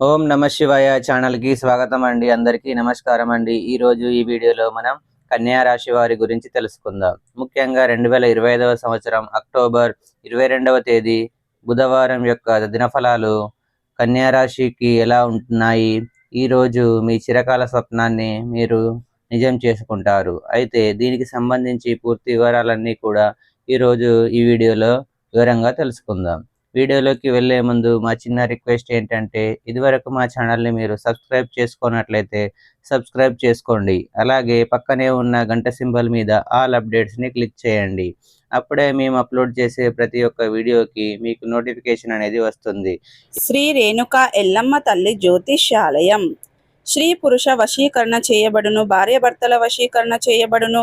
ఓం నమ శివాయ ఛానల్కి స్వాగతం అండి. అందరికీ నమస్కారం అండి. ఈ రోజు ఈ వీడియోలో మనం కన్యా రాశి వారి గురించి తెలుసుకుందాం. ముఖ్యంగా రెండు వేల ఇరవై ఐదవ సంవత్సరం అక్టోబర్ ఇరవై రెండవ తేదీ బుధవారం యొక్క దినఫలాలు కన్యా రాశికి ఎలా ఉంటున్నాయి ఈ రోజు మీ చిరకాల స్వప్నాన్ని మీరు నిజం చేసుకుంటారు. అయితే దీనికి సంబంధించి పూర్తి వివరాలన్నీ కూడా ఈ రోజు ఈ వీడియోలో వివరంగా తెలుసుకుందాం. వీడియోలోకి వెళ్ళే ముందు మా చిన్న రిక్వెస్ట్ ఏంటంటే ఇదివరకు మా ఛానల్ని మీరు సబ్స్క్రైబ్ చేసుకున్నట్లయితే సబ్స్క్రైబ్ చేసుకోండి. అలాగే పక్కనే ఉన్న గంట సింబల్ మీద ఆల్ అప్డేట్స్ని క్లిక్ చేయండి. అప్పుడే మేము అప్లోడ్ చేసే ప్రతి ఒక్క వీడియోకి మీకు నోటిఫికేషన్ అనేది వస్తుంది. శ్రీ రేణుక ఎల్లమ్మ తల్లి జ్యోతిష్యాలయం. స్త్రీ పురుష వశీకరణ చేయబడును భార్యాభర్తల వశీకరణ చేయబడును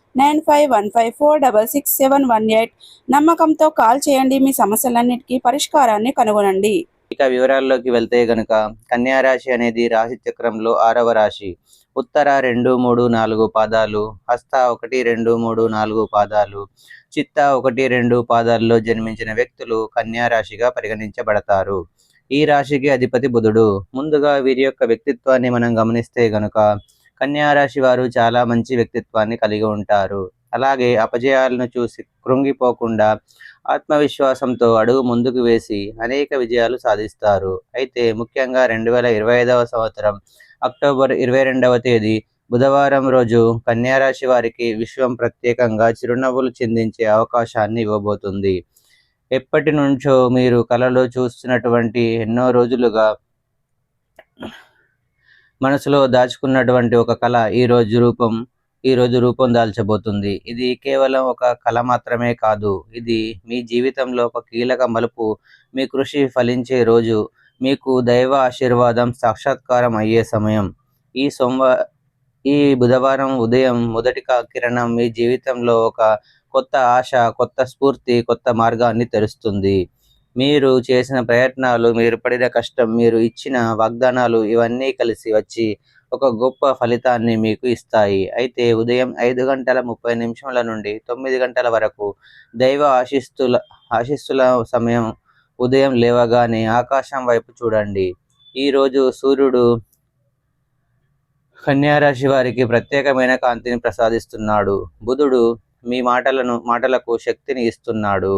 nine five one five four double six seven one eight నమ్మకంతో కాల్ చేయండి. మీ సమస్యలన్నిటికీ పరిష్కారాన్ని కనుగొనండి. ఇక వివరాల్లోకి వెళ్తే గనుక కన్యా రాశి అనేది రాశి చక్రంలో ఆరవ రాశి. ఉత్తర రెండు మూడు నాలుగు పాదాలు హస్త ఒకటి రెండు మూడు నాలుగు పాదాలు చిత్త ఒకటి రెండు పాదాల్లో జన్మించిన వ్యక్తులు కన్యా రాశిగా పరిగణించబడతారు. ఈ రాశికి అధిపతి బుధుడు. ముందుగా వీరి యొక్క వ్యక్తిత్వాన్ని మనం గమనిస్తే గనుక కన్యారాశి వారు చాలా మంచి వ్యక్తిత్వాన్ని కలిగి ఉంటారు. అలాగే అపజయాలను చూసి కృంగిపోకుండా ఆత్మవిశ్వాసంతో అడుగు ముందుకు వేసి అనేక విజయాలు సాధిస్తారు. అయితే ముఖ్యంగా రెండు వేల ఇరవై ఐదవ సంవత్సరం అక్టోబర్ ఇరవై రెండవ తేదీ బుధవారం రోజు కన్యారాశి వారికి విశ్వం ప్రత్యేకంగా చిరునవ్వులు చిందించే అవకాశాన్ని ఇవ్వబోతుంది. ఎప్పటి నుంచో మీరు కలలో చూస్తున్నటువంటి ఎన్నో రోజులుగా మనసులో దాచుకున్నటువంటి ఒక కళ ఈ రోజు రూపం ఈ రోజు రూపం దాల్చబోతుంది. ఇది కేవలం ఒక కళ మాత్రమే కాదు. ఇది మీ జీవితంలో ఒక కీలక మలుపు. మీ కృషి ఫలించే రోజు. మీకు దైవ ఆశీర్వాదం సాక్షాత్కారం అయ్యే సమయం. ఈ సోమవ ఈ బుధవారం ఉదయం మొదటి కిరణం మీ జీవితంలో ఒక కొత్త ఆశ కొత్త స్ఫూర్తి కొత్త మార్గాన్ని తెరుస్తుంది. మీరు చేసిన ప్రయత్నాలు మీరు పడిన కష్టం మీరు ఇచ్చిన వాగ్దానాలు ఇవన్నీ కలిసి వచ్చి ఒక గొప్ప ఫలితాన్ని మీకు ఇస్తాయి. అయితే ఉదయం ఐదు గంటల ముప్పై నిమిషముల నుండి తొమ్మిది గంటల వరకు దైవ ఆశిస్తుల ఆశిస్తుల సమయం ఉదయం లేవగానే ఆకాశం వైపు చూడండి. ఈ రోజు సూర్యుడు కన్యారాశి వారికి ప్రత్యేకమైన కాంతిని ప్రసాదిస్తున్నాడు. బుధుడు మీ మాటలను మాటలకు శక్తిని ఇస్తున్నాడు.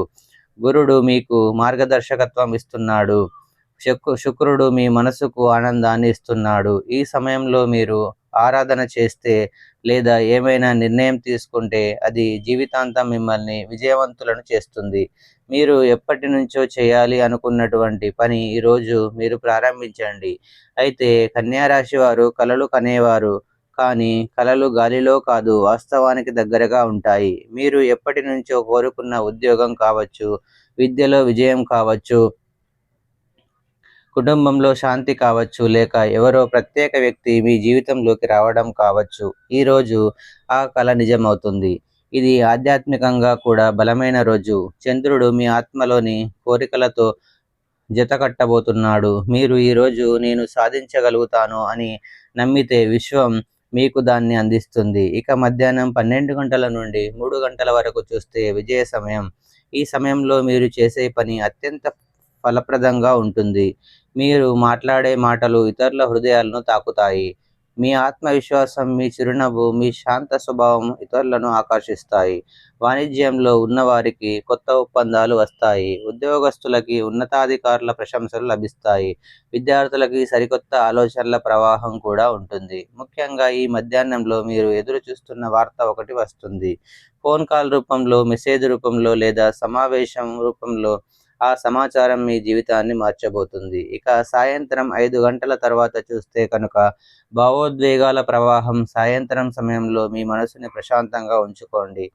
గురుడు మీకు మార్గదర్శకత్వం ఇస్తున్నాడు. శుక్రుడు మీ మనసుకు ఆనందాన్ని ఇస్తున్నాడు. ఈ సమయంలో మీరు ఆరాధన చేస్తే లేదా ఏమైనా నిర్ణయం తీసుకుంటే అది జీవితాంతం మిమ్మల్ని విజయవంతులను చేస్తుంది. మీరు ఎప్పటి నుంచో చేయాలి అనుకున్నటువంటి పని ఈరోజు మీరు ప్రారంభించండి. అయితే కన్యారాశి వారు కలలు కనేవారు. కానీ కలలు గాలిలో కాదు వాస్తవానికి దగ్గరగా ఉంటాయి. మీరు ఎప్పటి నుంచో కోరుకున్న ఉద్యోగం కావచ్చు విద్యలో విజయం కావచ్చు కుటుంబంలో శాంతి కావచ్చు లేక ఎవరో ప్రత్యేక వ్యక్తి మీ జీవితంలోకి రావడం కావచ్చు ఈరోజు ఆ కళ నిజమవుతుంది. ఇది ఆధ్యాత్మికంగా కూడా బలమైన రోజు. చంద్రుడు మీ ఆత్మలోని కోరికలతో జతకట్టబోతున్నాడు. మీరు ఈరోజు నేను సాధించగలుగుతాను అని నమ్మితే విశ్వం మీకు దాన్ని అందిస్తుంది. ఇక మధ్యాహ్నం పన్నెండు గంటల నుండి మూడు గంటల వరకు చూస్తే విజయ సమయం. ఈ సమయంలో మీరు చేసే పని అత్యంత ఫలప్రదంగా ఉంటుంది. మీరు మాట్లాడే మాటలు ఇతరుల హృదయాలను తాకుతాయి. మీ ఆత్మవిశ్వాసం మీ చిరునవ్వు మీ శాంత స్వభావం ఇతరులను ఆకర్షిస్తాయి. వాణిజ్యంలో ఉన్నవారికి కొత్త ఒప్పందాలు వస్తాయి. ఉద్యోగస్తులకి ఉన్నతాధికారుల ప్రశంసలు లభిస్తాయి. విద్యార్థులకి సరికొత్త ఆలోచనల ప్రవాహం కూడా ఉంటుంది. ముఖ్యంగా ఈ మధ్యాహ్నంలో మీరు ఎదురు చూస్తున్న వార్త ఒకటి వస్తుంది. ఫోన్ కాల్ రూపంలో మెసేజ్ రూపంలో లేదా సమావేశం రూపంలో ఆ సమాచారం మీ జీవితాన్ని మార్చబోతుంది. ఇక సాయంత్రం ఐదు గంటల తర్వాత చూస్తే కనుక భావోద్వేగాల ప్రవాహం సాయంత్రం సమయంలో మీ మనసుని ప్రశాంతంగా ఉంచుకోండి.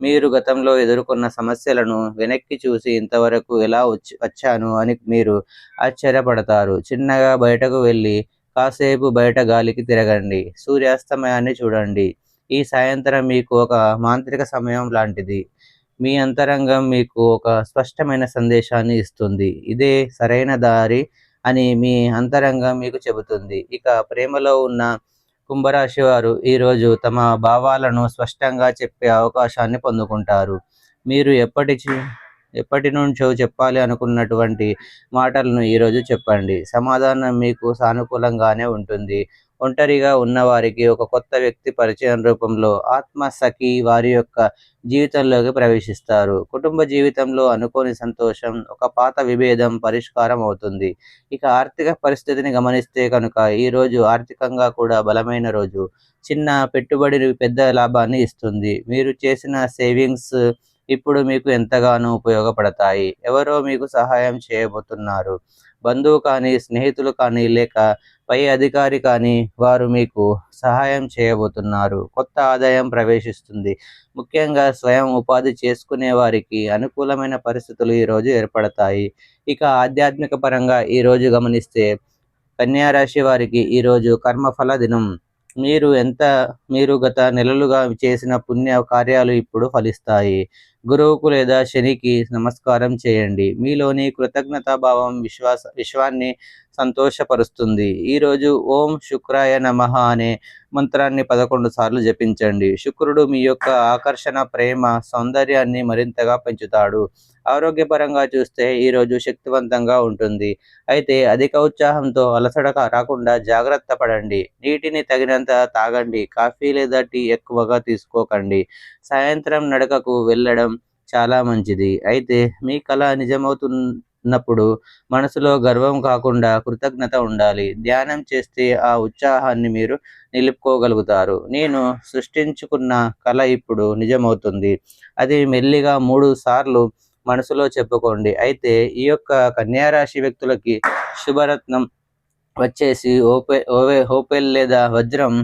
మీరు గతంలో ఎదుర్కొన్న సమస్యలను వెనక్కి చూసి ఇంతవరకు ఎలా వచ్చి వచ్చాను అని మీరు ఆశ్చర్యపడతారు. చిన్నగా బయటకు వెళ్ళి కాసేపు బయట గాలికి తిరగండి. సూర్యాస్తమయాన్ని చూడండి. ఈ సాయంత్రం మీకు ఒక మాంత్రిక సమయం లాంటిది. మీ అంతరంగం మీకు ఒక స్పష్టమైన సందేశాన్ని ఇస్తుంది. ఇదే సరైన దారి అని మీ అంతరంగం మీకు చెబుతుంది. ఇక ప్రేమలో ఉన్న కుంభరాశి వారు ఈరోజు తమ భావాలను స్పష్టంగా చెప్పే అవకాశాన్ని పొందుకుంటారు. మీరు ఎప్పటి ఎప్పటి నుంచో చెప్పాలి అనుకున్నటువంటి మాటలను ఈరోజు చెప్పండి. సమాధానం మీకు సానుకూలంగానే ఉంటుంది. ఒంటరిగా ఉన్నవారికి ఒక కొత్త వ్యక్తి పరిచయం రూపంలో ఆత్మ సఖి వారి యొక్క జీవితంలోకి ప్రవేశిస్తారు. కుటుంబ జీవితంలో అనుకోని సంతోషం ఒక పాత విభేదం పరిష్కారం అవుతుంది. ఇక ఆర్థిక పరిస్థితిని గమనిస్తే కనుక ఈరోజు ఆర్థికంగా కూడా బలమైన రోజు. చిన్న పెట్టుబడి పెద్ద లాభాన్ని ఇస్తుంది. మీరు చేసిన సేవింగ్స్ ఇప్పుడు మీకు ఎంతగానో ఉపయోగపడతాయి. ఎవరో మీకు సహాయం చేయబోతున్నారు. బంధువు కానీ స్నేహితులు కానీ లేక పై అధికారి కానీ వారు మీకు సహాయం చేయబోతున్నారు. కొత్త ఆదాయం ప్రవేశిస్తుంది. ముఖ్యంగా స్వయం ఉపాధి చేసుకునే వారికి అనుకూలమైన పరిస్థితులు ఈరోజు ఏర్పడతాయి. ఇక ఆధ్యాత్మిక పరంగా ఈరోజు గమనిస్తే కన్యారాశి వారికి ఈరోజు కర్మఫల దినం. మీరు ఎంత మీరు గత నెలలుగా చేసిన పుణ్య కార్యాలు ఇప్పుడు ఫలిస్తాయి. గురువుకు లేదా శనికి నమస్కారం చేయండి. మీలోని కృతజ్ఞతాభావం విశ్వాస విశ్వాన్ని సంతోషపరుస్తుంది. ఈరోజు ఓం శుక్రాయ నమః అనే మంత్రాన్ని పదకొండు సార్లు జపించండి. శుక్రుడు మీ యొక్క ఆకర్షణ ప్రేమ సౌందర్యాన్ని మరింతగా పెంచుతాడు. ఆరోగ్యపరంగా చూస్తే ఈరోజు శక్తివంతంగా ఉంటుంది. అయితే అధిక ఉత్సాహంతో అలసట రాకుండా జాగ్రత్త పడండి. నీటిని తగినంత తాగండి. కాఫీ లేదా టీ ఎక్కువగా తీసుకోకండి. సాయంత్రం నడకకు వెళ్ళడం చాలా మంచిది. అయితే మీ కళ నిజమవుతున్నప్పుడు మనసులో గర్వం కాకుండా కృతజ్ఞత ఉండాలి. ధ్యానం చేస్తే ఆ ఉత్సాహాన్ని మీరు నిలుపుకోగలుగుతారు. నేను సృష్టించుకున్న కళ ఇప్పుడు నిజమవుతుంది. అది మెల్లిగా మూడు సార్లు మనసులో చెప్పుకోండి. అయితే ఈ యొక్క కన్యారాశి వ్యక్తులకి శుభరత్నం వచ్చేసి ఓపె ఓవే హోపెల్ లేదా వజ్రం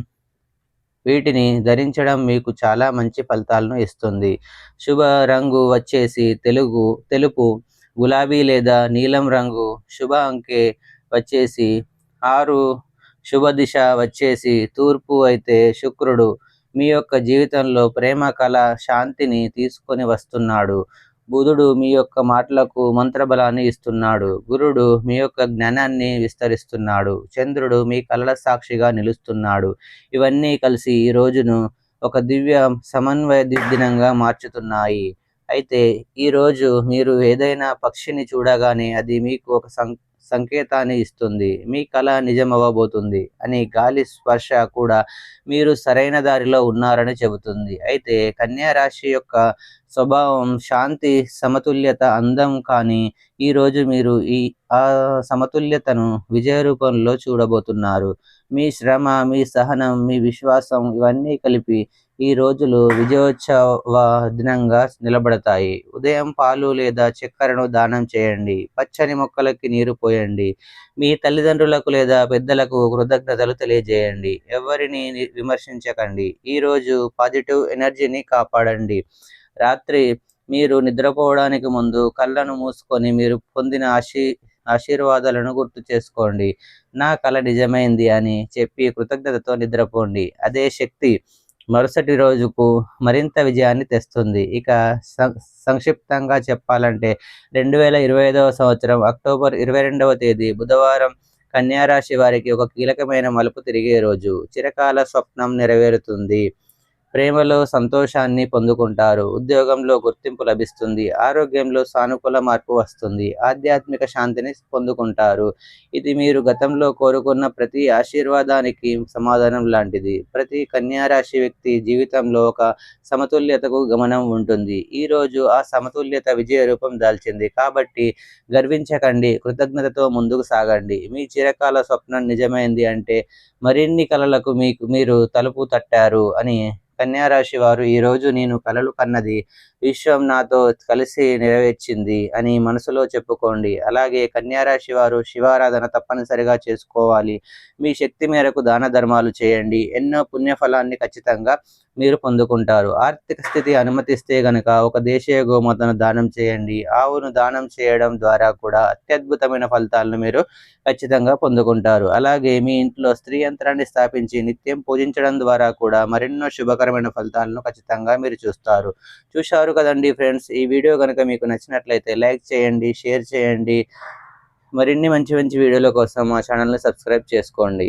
వీటిని ధరించడం మీకు చాలా మంచి ఫలితాలను ఇస్తుంది. శుభ రంగు వచ్చేసి తెలుగు తెలుపు గులాబీ లేదా నీలం రంగు శుభ అంకె వచ్చేసి ఆరు శుభ దిశ వచ్చేసి తూర్పు అయితే శుక్రుడు మీ యొక్క జీవితంలో ప్రేమ కళ శాంతిని తీసుకొని వస్తున్నాడు. బుధుడు మీ యొక్క మాటలకు మంత్రబలాన్ని ఇస్తున్నాడు. గురుడు మీ యొక్క జ్ఞానాన్ని విస్తరిస్తున్నాడు. చంద్రుడు మీ కళల సాక్షిగా నిలుస్తున్నాడు. ఇవన్నీ కలిసి ఈ రోజును ఒక దివ్య సమన్వయ దినంగా మార్చుతున్నాయి. అయితే ఈ రోజు మీరు ఏదైనా పక్షిని చూడగానే అది మీకు ఒక సం సంకేతాన్ని ఇస్తుంది. మీ కళ నిజమవ్వబోతుంది అని గాలి స్పర్శ కూడా మీరు సరైన దారిలో ఉన్నారని చెబుతుంది. అయితే కన్యా రాశి యొక్క స్వభావం శాంతి సమతుల్యత అందం కానీ ఈరోజు మీరు ఈ ఆ సమతుల్యతను విజయ రూపంలో చూడబోతున్నారు. మీ శ్రమ మీ సహనం మీ విశ్వాసం ఇవన్నీ కలిపి ఈ రోజులు విజయోత్సవ దినంగా నిలబడతాయి. ఉదయం పాలు లేదా చక్కెరను దానం చేయండి. పచ్చని మొక్కలకి నీరు పోయండి. మీ తల్లిదండ్రులకు లేదా పెద్దలకు కృతజ్ఞతలు తెలియజేయండి. ఎవరిని విమర్శించకండి. ఈరోజు పాజిటివ్ ఎనర్జీని కాపాడండి. రాత్రి మీరు నిద్రపోవడానికి ముందు కళ్ళను మూసుకొని మీరు పొందిన ఆశీ ఆశీర్వాదాలను గుర్తు చేసుకోండి. నా కళ నిజమైంది అని చెప్పి కృతజ్ఞతతో నిద్రపోండి. అదే శక్తి మరుసటి రోజుకు మరింత విజయాన్ని తెస్తుంది. ఇక సం- సంక్షిప్తంగా చెప్పాలంటే రెండు వేల ఇరవై ఐదవ సంవత్సరం అక్టోబర్ ఇరవై రెండవ తేదీ బుధవారం కన్యారాశి వారికి ఒక కీలకమైన మలుపు తిరిగే రోజు. చిరకాల స్వప్నం నెరవేరుతుంది. ప్రేమలో సంతోషాన్ని పొందుకుంటారు. ఉద్యోగంలో గుర్తింపు లభిస్తుంది. ఆరోగ్యంలో సానుకూల మార్పు వస్తుంది. ఆధ్యాత్మిక శాంతిని పొందుకుంటారు. ఇది మీరు గతంలో కోరుకున్న ప్రతి ఆశీర్వాదానికి సమాధానం లాంటిది. ప్రతి కన్యారాశి వ్యక్తి జీవితంలో ఒక సమతుల్యతకు గమనం ఉంటుంది. ఈ రోజు ఆ సమతుల్యత విజయ రూపం దాల్చింది. కాబట్టి గర్వించకండి. కృతజ్ఞతతో ముందుకు సాగండి. మీ చిరకాల స్వప్నం నిజమైంది అంటే మరిన్ని కలలకు మీకు మీరు తలుపు తట్టారు అని కన్యా రాశి వారు ఈ రోజు నేను కలలు కన్నది. విశ్వం నాతో కలిసి నెరవేర్చింది అని మనసులో చెప్పుకోండి. అలాగే కన్యారాశి వారు శివారాధన తప్పనిసరిగా చేసుకోవాలి. మీ శక్తి మేరకు దాన ధర్మాలు చేయండి. ఎన్నో పుణ్యఫలాన్ని ఖచ్చితంగా మీరు పొందుకుంటారు. ఆర్థిక స్థితి అనుమతిస్తే గనక ఒక దేశీయ గోమాతను దానం చేయండి. ఆవును దానం చేయడం ద్వారా కూడా అత్యద్భుతమైన ఫలితాలను మీరు ఖచ్చితంగా పొందుకుంటారు. అలాగే మీ ఇంట్లో స్త్రీ యంత్రాన్ని స్థాపించి నిత్యం పూజించడం ద్వారా కూడా మరెన్నో శుభకరమైన ఫలితాలను ఖచ్చితంగా మీరు చూస్తారు. చూశారు చూశారు కదండి ఫ్రెండ్స్. ఈ వీడియో కనుక మీకు నచ్చినట్లయితే లైక్ చేయండి షేర్ చేయండి. మరిన్ని మంచి మంచి వీడియోల కోసం మా ఛానల్ని సబ్స్క్రైబ్ చేసుకోండి.